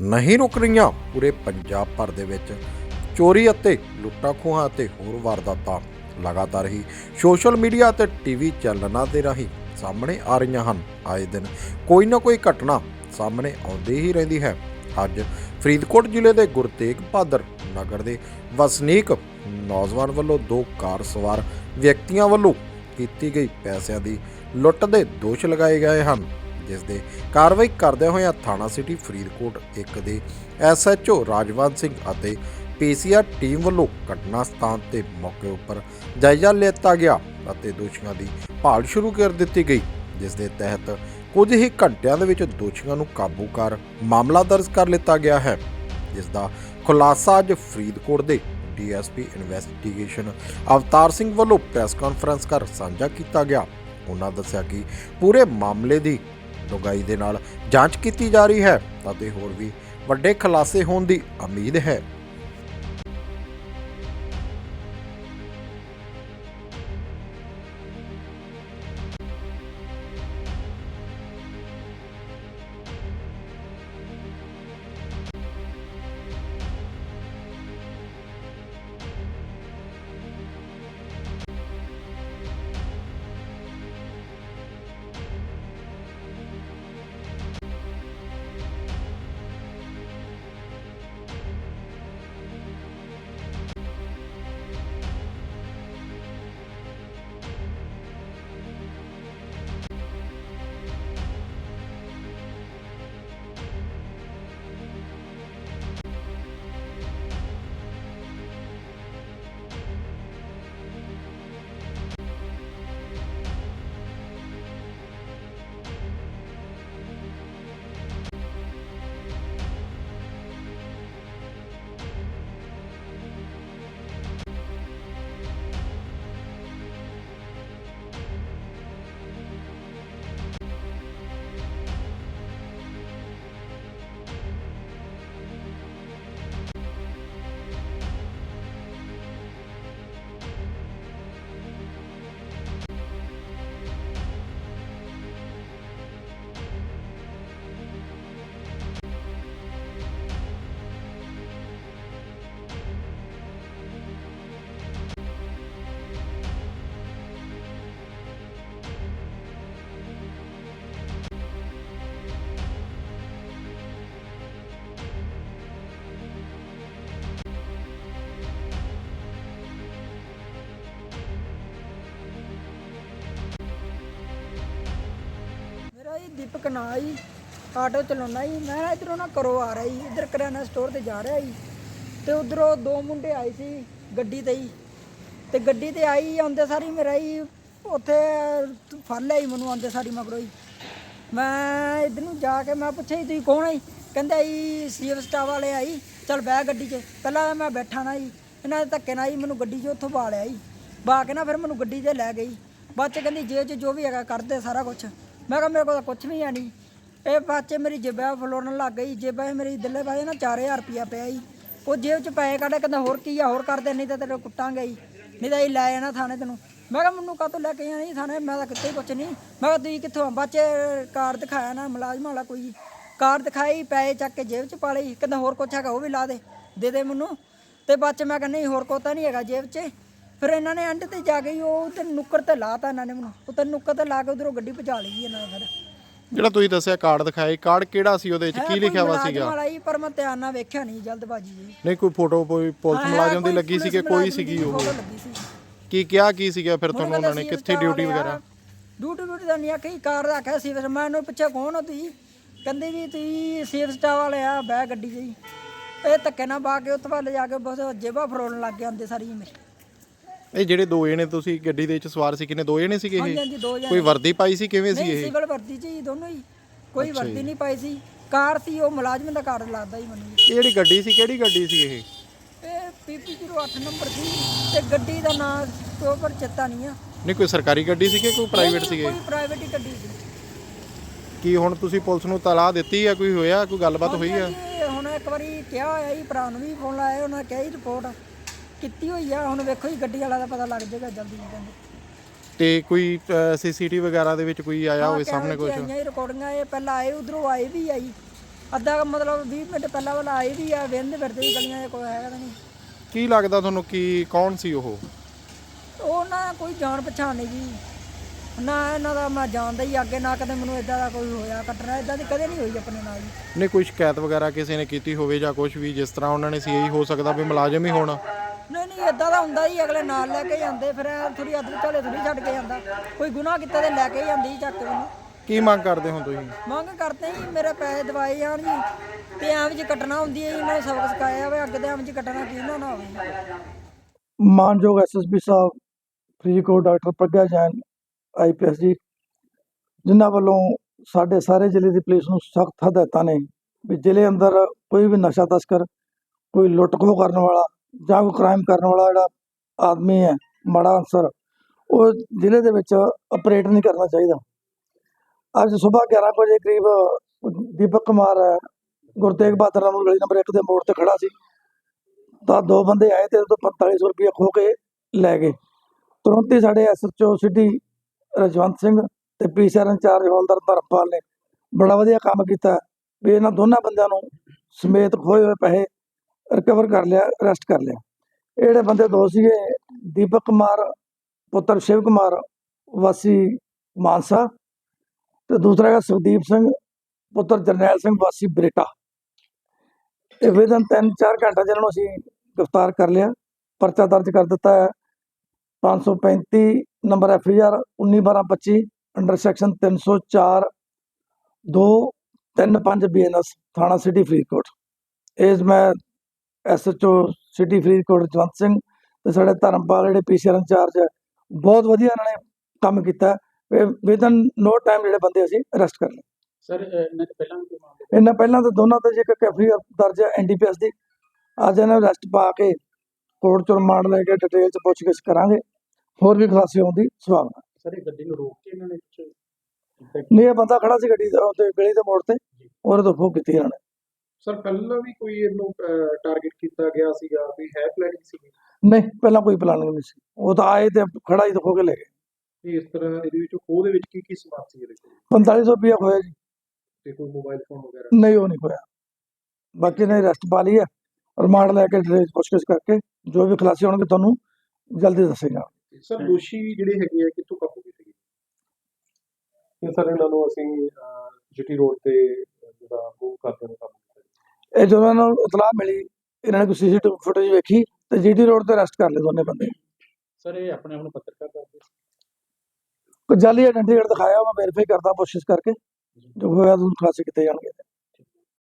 ਨਹੀਂ ਰੁਕ ਰਹੀਆਂ। ਪੂਰੇ ਪੰਜਾਬ ਭਰ ਦੇ ਵਿੱਚ ਚੋਰੀ ਅਤੇ ਲੁੱਟਾਂ ਖੋਹਾਂ ਅਤੇ ਹੋਰ ਵਾਰਦਾਤਾਂ ਲਗਾਤਾਰ ਹੀ ਸੋਸ਼ਲ ਮੀਡੀਆ ਅਤੇ ਟੀਵੀ ਚੈਨਲਾਂ ਦੇ ਰਾਹੀਂ ਸਾਹਮਣੇ ਆ ਰਹੀਆਂ ਹਨ। ਆਏ ਦਿਨ ਕੋਈ ਨਾ ਕੋਈ ਘਟਨਾ ਸਾਹਮਣੇ ਆਉਂਦੀ ਹੀ ਰਹਿੰਦੀ ਹੈ। ਅੱਜ ਫਰੀਦਕੋਟ ਜ਼ਿਲ੍ਹੇ ਦੇ ਗੁਰਤੇਗ ਬਹਾਦਰ ਨਗਰ ਦੇ ਵਸਨੀਕ ਨੌਜਵਾਨ ਵੱਲੋਂ ਦੋ ਕਾਰ ਸਵਾਰ ਵਿਅਕਤੀਆਂ ਵੱਲੋਂ ਕੀਤੀ ਗਈ ਪੈਸਿਆਂ ਦੀ ਲੁੱਟ ਦੇ ਦੋਸ਼ ਲਗਾਏ ਗਏ ਹਨ। ਜਿਸ ਦੇ ਕਾਰਵਾਈ ਕਰਦੇ ਹੋਏ ਥਾਣਾ ਸਿਟੀ ਫਰੀਦਕੋਟ ਇੱਕ ਦੇ ਐਸਐਚਓ ਰਾਜਵੰਤ ਸਿੰਘ ਅਤੇ ਪੀਸੀਆਰ ਟੀਮ ਵੱਲੋਂ ਘਟਨਾ ਸਥਾਨ ਤੇ ਮੌਕੇ ਉੱਪਰ ਜਾਇਜ਼ਾ ਲਿੱਤਾ ਗਿਆ ਅਤੇ ਦੋਸ਼ੀਆਂ ਦੀ ਭਾਲ ਸ਼ੁਰੂ ਕਰ ਦਿੱਤੀ ਗਈ, ਜਿਸ ਦੇ ਤਹਿਤ ਕੁਝ ਹੀ ਘੰਟਿਆਂ ਦੇ ਵਿੱਚ ਦੋਸ਼ੀਆਂ ਨੂੰ ਕਾਬੂ ਕਰ ਮਾਮਲਾ ਦਰਜ ਕਰ ਲਿੱਤਾ ਗਿਆ ਹੈ। ਜਿਸ ਦਾ ਖੁਲਾਸਾ ਅੱਜ ਫਰੀਦਕੋਟ ਦੇ ਡੀਐਸਪੀ ਇਨਵੈਸਟੀਗੇਸ਼ਨ ਅਵਤਾਰ ਸਿੰਘ ਵੱਲੋਂ ਪ੍ਰੈਸ ਕਾਨਫਰੰਸ ਕਰ ਸਾਂਝਾ ਕੀਤਾ ਗਿਆ। ਉਹਨਾਂ ਦੱਸਿਆ ਕਿ ਪੂਰੇ ਮਾਮਲੇ ਦੀ ਡੂੰਘਾਈ ਦੇ ਨਾਲ ਜਾਂਚ ਕੀਤੀ ਜਾ ਰਹੀ ਹੈ ਅਤੇ ਹੋਰ ਵੀ ਵੱਡੇ ਖੁਲਾਸੇ ਹੋਣ ਦੀ ਉਮੀਦ ਹੈ। ਦੀਪਕ ਨਾਂ ਜੀ ਆਟੋ ਚਲਾਉਣਾ ਜੀ ਮੈਂ ਇਧਰੋਂ ਨਾ ਕਰੋ ਆ ਰਿਹਾ ਜੀ ਇਧਰ ਕਰਿਆਨਾ ਸਟੋਰ ਤੇ ਜਾ ਰਿਹਾ ਜੀ ਤੇ ਉਧਰੋਂ ਦੋ ਮੁੰਡੇ ਆਏ ਸੀ ਗੱਡੀ ਤੇ ਹੀ। ਤੇ ਗੱਡੀ ਤੇ ਆਈ, ਆਉਂਦੇ ਸਾਰੀ ਮੇਰਾ ਜੀ ਉੱਥੇ ਫੜ ਲਿਆ ਜੀ ਮੈਨੂੰ ਆਉਂਦੇ ਸਾਰੀ ਮਗਰੋਂ ਜੀ ਮੈਂ ਇਧਰ ਨੂੰ ਜਾ ਕੇ ਮੈਂ ਪੁੱਛਿਆ ਜੀ, ਤੁਸੀਂ ਕੌਣ ਆਈ ਜੀ? ਕਹਿੰਦੇ ਜੀ ਸੀਐਫ ਸਟਾਫ ਵਾਲੇ ਆਈ ਚਲ ਬਹਿ ਗੱਡੀ 'ਚ। ਪਹਿਲਾਂ ਮੈਂ ਬੈਠਾ ਨਾ ਜੀ, ਇਹਨਾਂ ਦੇ ਧੱਕੇ ਨਾਲ ਜੀ ਮੈਨੂੰ ਗੱਡੀ 'ਚ ਉੱਥੋਂ ਪਾ ਲਿਆ ਜੀ। ਬਾ ਕੇ ਨਾ ਫਿਰ ਮੈਨੂੰ ਗੱਡੀ 'ਤੇ ਲੈ ਗਈ। ਬਾਅਦ 'ਚ ਕਹਿੰਦੀ, ਜੇ 'ਚ ਜੋ ਵੀ ਹੈਗਾ, ਕਰਦੇ ਸਾਰਾ ਕੁਝ ਮੈਂ ਕਿਹਾ, ਮੇਰੇ ਕੋਲ ਤਾਂ ਕੁਝ ਵੀ ਹੈ ਨਹੀਂ। ਇਹ ਬੱਚੇ ਮੇਰੀ ਜੇਬਾਂ ਫਲੋਰਨ ਲੱਗ ਗਈ। ਜੇਬਾਂ 'ਚ ਮੇਰੀ ਦਿੱਲੇ ਪਾਏ ਨਾ 4000 ਰੁਪਿਆ ਪਿਆ ਜੀ ਉਹ ਜੇਬ 'ਚ ਪੈਸੇ ਕੱਢ ਕਹਿੰਦਾ ਹੋਰ ਕੀ ਆ, ਹੋਰ ਕਰਦੇ ਨਹੀਂ ਤਾਂ ਤੇਰੇ ਕੁੱਟਾਂਗੇ ਜੀ ਨਹੀਂ ਤਾਂ ਇਹ ਲੈ ਜਾਣਾ ਥਾਣੇ ਤੈਨੂੰ। ਮੈਂ ਕਿਹਾ, ਮੈਨੂੰ ਕਾਹਤੋਂ ਲੈ ਕੇ ਆਣੀ ਥਾਣੇ? ਮੈਂ ਤਾਂ ਕਿਤੇ ਕੁਝ ਨਹੀਂ। ਮੈਂ ਕਿਹਾ, ਤੁਸੀਂ ਕਿੱਥੋਂ ਆ? ਬਾਅਦ 'ਚ ਕਾਰ ਦਿਖਾਇਆ ਨਾ, ਮੁਲਾਜ਼ਮ ਵਾਲਾ ਕੋਈ। ਕਾਰ ਦਿਖਾਈ, ਪੈਸੇ ਚੱਕ ਕੇ ਜੇਬ 'ਚ ਪਾ ਲਈ। ਕਹਿੰਦਾ ਹੋਰ ਕੁਛ ਹੈਗਾ, ਉਹ ਵੀ ਲਾ ਦੇ। ਦੇ ਦੇ ਮੈਨੂੰ। ਤੇ ਬਾਅਦ 'ਚ ਮੈਂ ਕਹਿੰਦਾ ਨਹੀਂ, ਹੋਰ ਕੋਤਾ ਨਹੀਂ ਹੈਗਾ ਜੇਬ 'ਚ। ਫਿਰ ਇਹਨਾਂ ਨੇ ਐਂਡ ਤੇ ਜਾ ਕੇ ਹੀ ਉਹ ਤੇ ਨੁੱਕਰ ਤੇ ਲਾਤਾ ਇਹਨਾਂ ਨੇ ਮੈਨੂੰ ਉੱਤੇ ਨੁੱਕਰ ਤੇ ਲਾ ਕੇ ਉਧਰੋਂ ਗੱਡੀ ਭਜਾ ਲਈ ਇਹਨਾਂ ਨੇ ਫਿਰ। ਜਿਹੜਾ ਤੁਸੀਂ ਦੱਸਿਆ ਕਾਰਡ ਦਿਖਾਇਆ ਕਾਰਡ ਕਿਹੜਾ ਸੀ ਉਹਦੇ ਵਿੱਚ? ਕੀ ਕੋਈ ਲਿਖਿਆ ਮੁਲਾਜ਼ਮ ਸੀਗਾ? ਵਾਲਾ ਹੀ ਪਰ ਮੈਂ ਧਿਆਨ ਨਾਲ ਵੇਖਿਆ ਨਹੀਂ ਜਲਦਬਾਜੀ ਜੀ। ਨਹੀਂ ਕੋਈ ਫੋਟੋ ਕੋਈ ਪੁਲਿਸ ਮੁਲਾਜ਼ਮ ਦੀ ਕੋਈ ਲੱਗੀ ਸੀ ਕਿ ਕੋਈ ਸੀਗੀ ਦੀ ਉਹ ਕੀ ਕਿਹਾ ਕੀ ਸੀਗਾ ਫਿਰ ਤੁਹਾਨੂੰ ਉਹਨਾਂ ਨੇ? ਕਿੱਥੇ ਡਿਊਟੀ ਵਗੈਰਾ? ਆ। ਡਿਊਟੀ ਡਿਊਟੀ ਦਾ ਨਹੀਂ ਆਖੀ ਕਾਰ ਰੱਖਿਆ ਸੀ ਫਿਰ ਮੈਂ ਉਹਨੂੰ ਪੁੱਛਿਆ ਕੌਣ ਹੋ ਤੁਸੀਂ? ਕਹਿੰਦੇ ਵੀ ਤੁਸੀਂ ਸੇਫ ਸਟਾਫ ਵਾਲੇ ਆ ਬਹਿ ਗੱਡੀ ਜੀ। ਇਹ ਧੱਕੇ ਨਾਲ ਬਾ ਕੇ ਉੱਥੇ ਵੱਲ ਜਾ ਕੇ ਬਸ ਜੇਬਾਂ ਫਰੋਲਣ ਲੱਗ ਗਏ ਸਾਰੀ ਮੇਰੀ ਇਹ ਜਿਹੜੇ ਦੋ ਜਣੇ ਤੁਸੀਂ ਗੱਡੀ ਦੇ ਵਿੱਚ ਸਵਾਰ ਸੀ ਕਿੰਨੇ ਦੋ ਜਣੇ ਸੀਗੇ ਹਾਂਜੀ ਇਹ? ਹਾਂਜੀ ਦੋ ਜਣੇ। ਕੋਈ ਵਰਦੀ ਪਾਈ ਸੀ ਕਿਵੇਂ ਸੀ ਨਹੀਂ ਇਹ? ਸਿਵਲ ਵਰਦੀ 'ਚ ਹੀ ਦੋਨੋਂ ਹੀ। ਕੋਈ ਵਰਦੀ ਨਹੀਂ ਪਾਈ ਸੀ। ਕਾਰ ਸੀ ਉਹ ਮੁਲਾਜ਼ਮ ਦਾ ਕਾਰ ਲੱਗਦਾ ਹੀ ਮੈਨੂੰ। ਇਹ ਜਿਹੜੀ ਗੱਡੀ ਸੀ ਕਿਹੜੀ ਗੱਡੀ ਸੀ ਇਹ? ਇਹ ਪੀਪੀ 08 ਨੰਬਰ ਸੀ ਤੇ ਗੱਡੀ ਦਾ ਨਾਮ ਤੋਂ ਪਰ ਚੇਤਾ ਨਹੀਂ ਆ। ਨਹੀਂ ਕੋਈ ਸਰਕਾਰੀ ਗੱਡੀ ਸੀ ਕਿ ਕੋਈ ਪ੍ਰਾਈਵੇਟ ਨਹੀਂ, ਸੀਗੇ ਕੋਈ ਪ੍ਰਾਈਵੇਟ ਹੀ ਗੱਡੀ ਸੀ। ਕੀ ਹੁਣ ਤੁਸੀਂ ਪੁਲਿਸ ਨੂੰ ਤਲਾਹ ਦਿੱਤੀ ਆ ਕੋਈ ਹੋਇਆ ਕੋਈ ਗੱਲਬਾਤ ਹੋਈ ਆ? ਹਾਂਜੀ, ਹੁਣ ਇੱਕ ਵਾਰੀ ਕਿਹਾ ਹੋਇਆ ਜੀ ਭਰਾ ਨੂੰ ਵੀ ਫੋਨ ਲਾਇਆ ਉਹਨਾਂ ਨੇ ਕਿਹਾ ਜੀ ਰਿਪੋਰਟ। ਕੀਤੀ ਹੋਈ ਆ ਹੁਣ ਵੇਖੋ ਜੀ ਗੱਡੀ ਵਾਲਾ ਦਾ ਪਤਾ ਲੱਗ ਜਾਏਗਾ ਜਲਦੀ ਹੀ ਕਹਿੰਦੇ ਤੇ ਕੋਈ ਸੀਸੀਟੀਵੀ ਵਗੈਰਾ ਦੇ ਵਿੱਚ ਕੋਈ ਆਇਆ ਹੋਵੇ ਸਾਹਮਣੇ ਕੁਝ ਆਈਆਂ ਰਿਕਾਰਡਿੰਗਾਂ ਇਹ ਪਹਿਲਾਂ ਆਏ ਉਧਰੋਂ ਆਏ ਵੀ ਆਈ ਅੱਧਾ ਕੁ ਮਤਲਬ 20 ਮਿੰਟ ਪਹਿਲਾਂ ਵਾਲਾ ਆਈ ਵੀ ਆ ਵੇਂਦੇ ਫਿਰਦੇ ਸੀ ਗਲੀਆਂ 'ਚ ਕੋਈ ਹੈਗਾ ਤਾਂ ਨਹੀਂ। ਕੀ ਲੱਗਦਾ ਤੁਹਾਨੂੰ ਕੀ ਕੌਣ ਸੀ ਉਹ? ਉਹ ਨਾ ਕੋਈ ਜਾਣ ਪਛਾਣ ਨਹੀਂ ਜੀ। ਨਾ ਇਹਨਾਂ ਦਾ ਮੈਂ ਜਾਣਦਾ ਹੀ ਅੱਗੇ ਨਾ ਕਦੇ ਮੈਨੂੰ ਇਦਾਂ ਦਾ ਕੋਈ ਹੋਇਆ ਕੱਟਣਾ ਇਦਾਂ ਦੀ ਕਦੇ ਨਹੀਂ ਹੋਈ ਆਪਣੇ ਨਾਲ ਜੀ। ਨਹੀਂ ਕੋਈ ਸ਼ਿਕਾਇਤ ਵਗੈਰਾ ਕਿਸੇ ਨੇ ਕੀਤੀ ਹੋਵੇ ਜਾਂ ਕੁਝ ਵੀ ਜਿਸ ਤਰ੍ਹਾਂ ਉਹਨਾਂ ਨੇ ਸੀ ਇਹੀ ਹੋ ਸਕਦਾ ਵੀ ਮੁਲਾਜ਼ਮ ਹੀ ਹੋਣ। ਨਹੀਂ ਇਦਾਂ ਦਾ ਹੁੰਦਾ ਹੀ ਅਗਲੇ ਨਾਲ ਲੈ ਕੇ ਜਾਂਦੇ ਫਿਰ ਥੋੜੀ ਅੱਧ ਵਿਚਾਲੇ ਥੋੜੀ ਛੱਡ ਕੇ ਜਾਂਦਾ। ਕੋਈ ਗੁਨਾਹ ਕੀਤਾ ਤੇ ਲੈ ਕੇ ਜਾਂਦੀ ਸੀ ਚੱਕ ਕੇ। ਉਹਨੂੰ ਕੀ ਮੰਗ ਕਰਦੇ ਹੋ ਤੁਸੀਂ? ਮੰਗ ਕਰਦੇ ਹੀ ਮੇਰੇ ਪੈਸੇ ਦਵਾਏ ਜਾਣ ਜੀ ਤੇ ਐਵੇਂ ਜੀ ਕੱਟਣਾ ਹੁੰਦੀ ਹੈ ਜੀ, ਇਹਨਾਂ ਨੂੰ ਸਬਕ ਸਿਖਾਇਆ ਹੋਵੇ ਅੱਗੇ ਤੇ ਐਵੇਂ ਜੀ ਕੱਟਣਾ ਕੀ ਨਾ ਨਾ ਹੋਵੇ। ਮਾਨਯੋਗ ਐਸਐਸਪੀ ਸਾਹਿਬ ਫਰੀਦਕੋਟ ਡਾਕਟਰ ਪ੍ਰਗਿਆ ਜੈਨ ਆਈਪੀਐਸ ਜੀ ਜਿਨ੍ਹਾਂ ਵੱਲੋਂ ਸਾਡੇ ਸਾਰੇ ਜ਼ਿਲ੍ਹੇ ਦੀ ਪੁਲਿਸ ਨੂੰ ਸਖਤ ਹਦਾਇਤਾਂ ਨੇ ਵੀ ਜ਼ਿਲ੍ਹੇ ਅੰਦਰ ਕੋਈ ਵੀ ਨਸ਼ਾ ਤਸਕਰ ਕੋਈ ਲੁੱਟ ਖੋਹ ਕਰਨ ਵਾਲਾ ਜਾਂ ਕੋਈ ਕ੍ਰਾਈਮ ਕਰਨ ਵਾਲਾ ਜਿਹੜਾ ਆਦਮੀ ਹੈ, ਮਾੜਾ ਅਨਸਰ, ਉਹ ਜ਼ਿਲ੍ਹੇ ਦੇ ਵਿੱਚ ਆਪਰੇਟ ਨਹੀਂ ਕਰਨਾ ਚਾਹੀਦਾ। ਅੱਜ ਸਵੇਰ 11 ਵਜੇ ਕਰੀਬ ਦੀਪਕ ਕੁਮਾਰ ਹੈ ਗੁਰਤੇਗ ਬਹਾਦਰ ਨੰਬਰ ਗਲੀ ਨੰਬਰ 1 ਦੇ ਮੋੜ ਤੇ ਖੜਾ ਸੀ। ਤਾਂ ਦੋ ਬੰਦੇ ਆਏ ਤੇ ਉਹ ਤੋਂ 4500 ਰੁਪਏ ਖੋ ਕੇ ਲੈ ਗਏ। ਤੁਰੰਤ ਹੀ ਸਾਡੇ ਐਸਐਚਓ ਸਿਟੀ ਰਜਵੰਤ ਸਿੰਘ ਤੇ ਪੀਸੀਆਰ ਇੰਚਾਰਜ ਹੌਲਦਾਰ ਧਰਮਪਾਲ ਨੇ ਬੜਾ ਵਧੀਆ ਕੰਮ ਕੀਤਾ। ਵੀ ਇਹਨਾਂ ਦੋਨਾਂ ਬੰਦਿਆਂ ਨੂੰ ਸਮੇਤ ਖੋਏ ਹੋਏ ਪੈਸੇ ਰਿਕਵਰ ਕਰ ਲਿਆ ਅਰੈਸਟ ਕਰ ਲਿਆ। ਇਹ ਜਿਹੜੇ ਬੰਦੇ ਦੋ ਸੀਗੇ, ਦੀਪਕ ਕੁਮਾਰ, ਪੁੱਤਰ ਸ਼ਿਵ ਕੁਮਾਰ, ਵਾਸੀ ਮਾਨਸਾ ਤੇ ਦੂਸਰਾ ਹੈਗਾ ਸੁਖਦੀਪ ਸਿੰਘ, ਪੁੱਤਰ ਜਰਨੈਲ ਸਿੰਘ, ਵਾਸੀ ਬਰੇਟਾ। ਇਹ ਵਿਦਨ ਤਿੰਨ ਚਾਰ ਘੰਟਾ ਜਿਹਨਾਂ ਨੂੰ ਅਸੀਂ ਗ੍ਰਿਫਤਾਰ ਕਰ ਲਿਆ, ਪਰਚਾ ਦਰਜ ਕਰ ਦਿੱਤਾ ਹੈ। 535 number F I R 191225 under section 304 2 3 5 BNS ਥਾਣਾ ਸਿਟੀ ਫਰੀਦਕੋਟ। ਇਸ ਮੈਂ ਐਸਐਚਓ ਸਿਟੀ ਫਰੀਦਕੋਟ ਜਵੰਤ ਸਿੰਘ ਤੇ ਸਾਡੇ ਧਰਮਪਾਲ ਜਿਹੜੇ ਪੀਸੀਆਰ ਇੰਚਾਰਜ ਬਹੁਤ ਵਧੀਆ ਇਹਨਾਂ ਨੇ ਕੰਮ ਕੀਤਾ। ਵਿਦਨ ਨੋ ਟਾਈਮ ਜਿਹੜੇ ਬੰਦੇ ਅਸੀਂ ਅਰੈਸਟ ਕਰ ਲਏ। ਸਰ ਇਹਨਾਂ ਤੋਂ ਪਹਿਲਾਂ ਵੀ ਮਾਮਲੇ ਇਹਨਾਂ ਪਹਿਲਾਂ ਤਾਂ ਦੋਨਾਂ ਤੇ ਜੇ ਇੱਕ ਐਫਆਈ ਦਰਜ ਹੈ ਐਨਡੀਪੀਐਸ ਦੀ। ਅੱਜ ਇਹਨਾਂ ਨੂੰ ਅਰੈਸਟ ਪਾ ਕੇ ਕੋਰਟ ਚ ਰਿਮਾਂਡ ਲੈ ਕੇ ਡਿਟੇਲ ਚ ਪੁੱਛਗਿੱਛ ਕਰਾਂਗੇ। ਹੋਰ ਵੀ ਖੁਲਾਸੇ ਹੋਣ ਦੀ ਸੰਭਾਵਨਾ। ਸਰ ਇਹ ਗੱਡੀ ਨੂੰ ਰੋਕ ਕੇ ਇਹਨਾਂ ਨੇ ਨਹੀਂ ਇਹ ਬੰਦਾ ਖੜਾ ਸੀ ਗੱਡੀ ਉੱਤੇ ਗਲੀ ਦੇ ਮੋੜ ਤੇ। ਉਹਦੇ ਤੋਂ ਕੀਤੀ ਇਹਨਾਂ ਨੇ। ਸਰ ਪਹਿਲਾਂ ਵੀ ਕੋਈ ਇਹਨੂੰ ਟਾਰਗੇਟ ਕੀਤਾ ਗਿਆ ਸੀਗਾ? ਵੀ ਹੈ ਪਲੈਨਿੰਗ ਸੀਗੀ? ਨਹੀਂ ਪਹਿਲਾਂ ਕੋਈ ਪਲਾਨਿੰਗ ਨਹੀਂ ਸੀ। ਉਹ ਤਾਂ ਆਏ ਤੇ ਖੜਾ ਹੀ ਤੇ ਖੋ ਕੇ ਲੈ ਗਏ। ਤੇ ਇਸ ਤਰ੍ਹਾਂ ਇਹਦੇ ਵਿੱਚ ਖੋਹ ਦੇ ਵਿੱਚ ਕੀ ਕੀ ਸਮਾਨ ਸੀ ਇਹਦੇ ਕੋਲ? 4500 ਰੁਪਇਆ ਖੋਇਆ ਜੀ। ਤੇ ਕੋਈ ਮੋਬਾਈਲ ਫੋਨ ਵਗੈਰਾ? ਨਹੀਂ ਉਹ ਨਹੀਂ ਖੋਇਆ ਬਾਕੀ ਨੇ ਅਰੈਸਟ ਪਾ ਲਈ ਹੈ। ਰਿਮਾਂਡ ਲੈ ਕੇ ਡਿਟੇਲ ਪੁੱਛਗਿੱਛ ਕਰਕੇ ਜੋ ਵੀ ਖੁਲਾਸੇ ਹੋਣਗੇ ਤੁਹਾਨੂੰ ਜਲਦੀ ਦੱਸੇਗਾ। ਸਰ ਦੋਸ਼ੀ ਜਿਹੜੇ ਹੈਗੇ ਆ ਕਿੱਥੋਂ ਕਾਬੂ ਕੀਤੇ ਗਏ? ਇਹ ਸਰ ਇਹਨਾਂ ਨੂੰ ਅਸੀਂ ਜੀਟੀ ਰੋਡ ਤੇ ਜਿਹੜਾ ਮੂਵ ਕਰਦੇ ਨੇ ਕੰਮ। ਕੀਤਾ ਇਹ ਜਦੋਂ ਇਹਨਾਂ ਨੂੰ ਇਤਲਾਹ ਮਿਲੀ ਇਹਨਾਂ ਨੇ ਕੋਈ ਸੀਸੀਟੀਵੀ ਫੁਟੇਜ ਵੇਖੀ ਤੇ ਜੀਟੀ ਰੋਡ ਤੇ ਅਰੈਸਟ ਕਰ ਲਏ ਦੋਨੇ ਬੰਦੇ ਸਰ ਇਹ ਆਪਣੇ ਆਪ ਨੂੰ ਪੱਤਰਕਾਰ ਕਰਦੇ ਸੀ। ਕੋਈ ਜਾਲੀ ਆਇਡੈਂਟੀ ਕਾਰਡ ਦਿਖਾਇਆ ਮੈਂ ਵੈਰੀਫਾਈ ਕਰਦਾ ਕੋਸ਼ਿਸ਼ ਕਰਕੇ ਜੋ ਹੋਇਆ ਤੁਹਾਨੂੰ ਖੁਲਾਸੇ ਕੀਤੇ ਜਾਣਗੇ